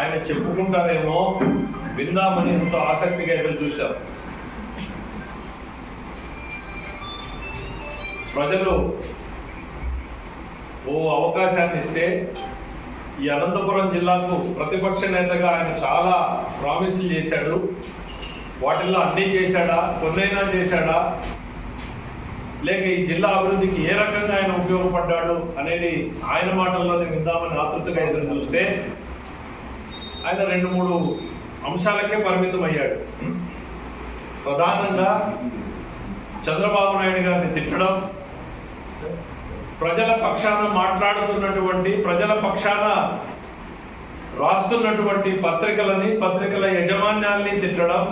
ఆయన చెప్పుకుంటారేమో విందామని ఎంతో ఆసక్తిగా ఎదురు చూశారు ప్రజలు ఓ అవకాశాన్ని ఇస్తే ఈ అనంతపురం జిల్లాకు ప్రతిపక్ష నేతగా ఆయన చాలా ప్రామిసులు చేశాడు. వాటిల్లో అన్నీ చేశాడా? కొన్నైనా చేశాడా? లేక ఈ జిల్లా అభివృద్ధికి ఏ రకంగా ఆయన ఉపయోగపడ్డాడు అనేది ఆయన మాటల్లోనే విందామని ఆతృతగా ఎదురు చూస్తే ఆయన రెండు మూడు అంశాలకే పరిమితం అయ్యాడు ప్రధానంగా చంద్రబాబు నాయుడు గారిని తిట్టడం ప్రజల పక్షాన మాట్లాడుతున్నటువంటి ప్రజల పక్షాన రాస్తున్నటువంటి పత్రికలని పత్రికల యజమాన్యాల్ని తిట్టడం.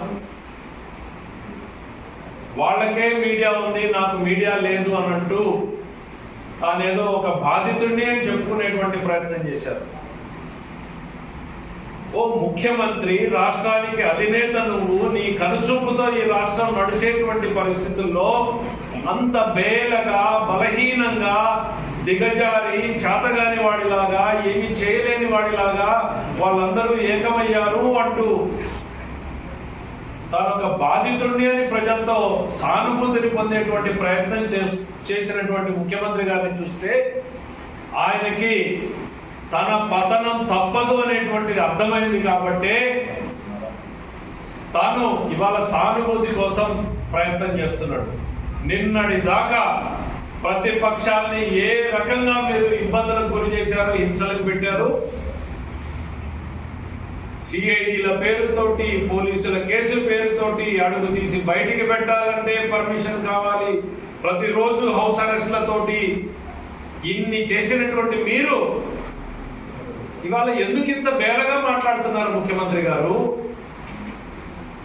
వాళ్ళకే మీడియా ఉంది నాకు మీడియా లేదు అనంటూ తానేదో ఒక బాధితుడిని అని చెప్పుకునేటువంటి ప్రయత్నం చేశారు. ఓ ముఖ్యమంత్రి రాష్ట్రానికి అధినేత నువ్వు నీ కనుచూపుతో ఈ రాష్ట్రం నడిచేటువంటి పరిస్థితుల్లో అంత బేలగా బలహీనంగా దిగజారి చేతగాని వాడిలాగా ఏమి చేయలేని వాడిలాగా వాళ్ళందరూ ఏకమయ్యారు అంటూ తన ఒక బాధితుడిని అని ప్రజలతో సానుభూతిని పొందేటువంటి ప్రయత్నం చేసినటువంటి ముఖ్యమంత్రి గారిని చూస్తే ఆయనకి తన పతనం తప్పదు అనేటువంటిది అర్థమైంది కాబట్టి తాను ఇవాళ సానుభూతి కోసం ప్రయత్నం చేస్తున్నాడు. నిన్నటి దాకా ప్రతిపక్షాల్ని ఏ రకంగా మీరు ఇబ్బందులకు గురి చేశారు హింసలకు పెట్టారు. సిఐడిల పేరుతోటి పోలీసుల కేసు పేరుతోటి అడుగు తీసి బయటికి పెట్టాలంటే పర్మిషన్ కావాలి. ప్రతిరోజు హౌస్ అరెస్ట్లతోటి ఇన్ని చేసినటువంటి మీరు ఇవాళ ఎందుకు ఇంత బేలగా మాట్లాడుతున్నారు ముఖ్యమంత్రి గారు?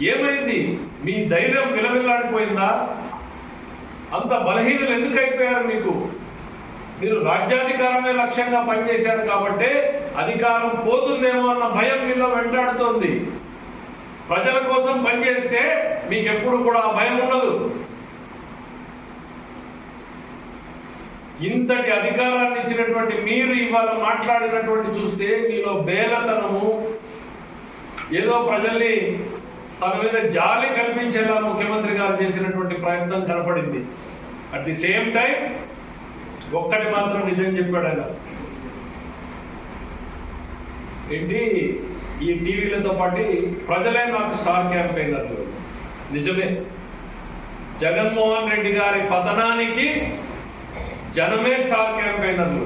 ఏమైంది? మీ ధైర్యం విలవిల్లాడిపోయిందా? అంత బలహీనలు ఎందుకు అయిపోయారు మీకు? మీరు రాజ్యాధికారమే లక్ష్యంగా పనిచేశారు కాబట్టి అధికారం పోతుందేమో అన్న భయం మీలో వెంటాడుతోంది. ప్రజల కోసం పనిచేస్తే మీకు ఎప్పుడు కూడా భయం ఉండదు. ఇంతటి అధికారాన్ని సంబంధించినటువంటి మీరు ఇవాళ మాట్లాడినటువంటి చూస్తే మీలో బేలతనము ఏదో ప్రజల్ని తన మీద జాలి కల్పించేలా ముఖ్యమంత్రి గారు చేసినటువంటి ప్రయత్నం కనపడింది. అట్ ది సేమ్ టైం ఒక్కటి మాత్రం నిజం చెప్పాడు ఆయన. ఏంటి? ఈ టీవీలతో పాటు ప్రజలే నాకు స్టార్ క్యాంపెయినర్లు. నిజమే. జగన్మోహన్ రెడ్డి గారి పతనానికి జనమే స్టార్ క్యాంపెయినర్లు.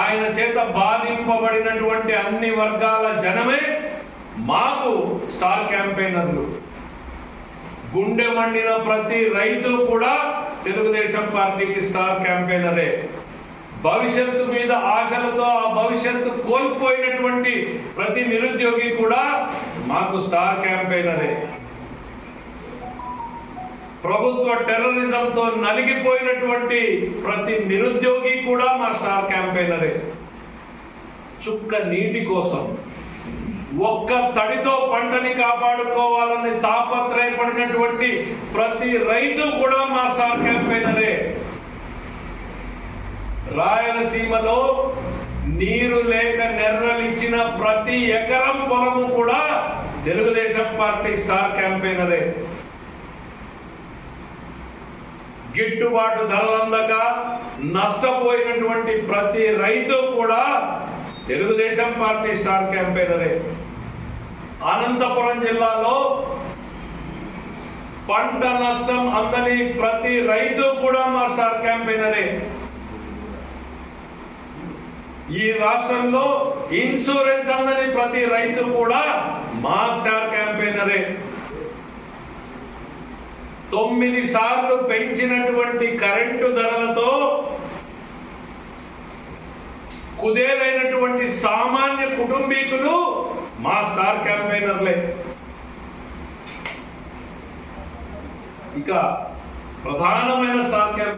ఆయన చేత బాధింపబడినటువంటి అన్ని వర్గాల జనమే మాకు స్టార్ క్యాంపెయినర్లు. గుండె మండిన ప్రతి రైతు కూడా తెలుగుదేశం పార్టీకి స్టార్ క్యాంపెయినరే. భవిష్యత్తు మీద ఆశలతో ఆ భవిష్యత్తు కోల్పోయినటువంటి ప్రతి నిరుద్యోగి కూడా మాకు స్టార్ క్యాంపెయినరే. ప్రభుత్వ టెర్రరిజంతో నలిగిపోయినటువంటి ప్రతి నిరుద్యోగి కూడా మా స్టార్ క్యాంపెయినరే. చుక్క నీటి కోసం ఒక్క తడితో పంటని కాపాడుకోవాలని తాపత్రయపడినటువంటి ప్రతి రైతు కూడా మా స్టార్ క్యాంపెయినరే. రాయలసీమలో నీరు లేక నెర్రలిచ్చిన ప్రతి ఎకరం పొలము కూడా తెలుగుదేశం పార్టీ స్టార్ క్యాంపెయినరే. గిట్టుబాటు ధరలందక నష్టపోయినటువంటి ప్రతి రైతు కూడా తెలుగుదేశం పార్టీ స్టార్ క్యాంపెయినరే. అనంతపురం జిల్లాలో పంట నష్టం అందని ప్రతి రైతు కూడా మా స్టార్ క్యాంపెయినరే. ఈ రాష్ట్రంలో ఇన్సూరెన్స్ అందని ప్రతి రైతు కూడా మా స్టార్ క్యాంపెయినరే. తొమ్మిది సార్లు పెంచినటువంటి కరెంటు ధరలతో కుదేలైనటువంటి సామాన్య కుటుంబీకులు మా స్టార్ క్యాంపెయినర్లే. ఇక ప్రధానమైన స్టార్ క్యాంప్